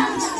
아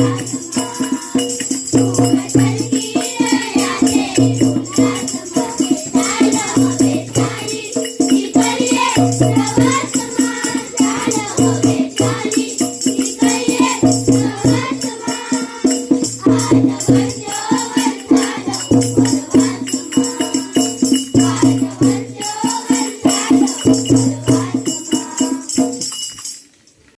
Thank you.